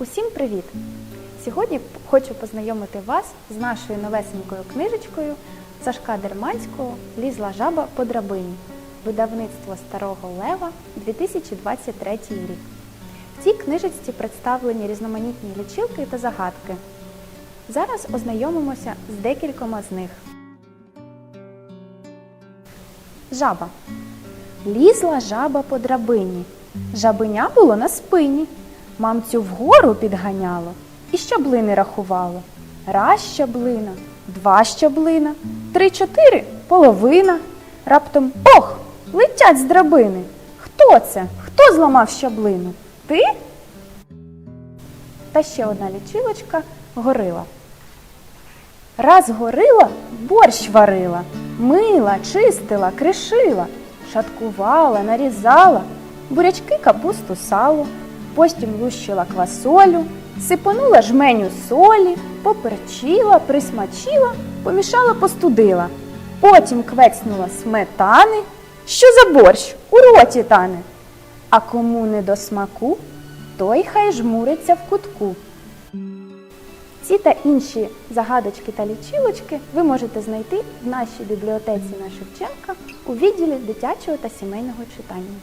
Усім привіт! Сьогодні хочу познайомити вас з нашою новесенькою книжечкою Сашка Дерманського Лізла жаба по драбині. Видавництво Старого Лева 2023 рік. В цій книжечці представлені різноманітні лічилки та загадки. Зараз ознайомимося з декількома з них. Жаба. Лізла жаба по драбині. Жабеня було на спині. Мамцю вгору підганяло і щаблини рахувало. Раз щаблина, два щаблина, три-чотири половина. Раптом ох, летять з драбини. Хто це? Хто зламав щаблину? Ти? Та ще одна лічилочка горила. Раз горила, борщ варила, мила, чистила, кришила, шаткувала, нарізала, бурячки капусту сало, потім лущила квасолю, сипонула жменю солі, поперчила, присмачила, помішала, постудила. Потім квецнула сметани. Що за борщ? У роті тане. А кому не до смаку, той хай жмуриться в кутку. Ці та інші загадочки та лічилочки ви можете знайти в нашій бібліотеці на Шевченка у відділі дитячого та сімейного читання.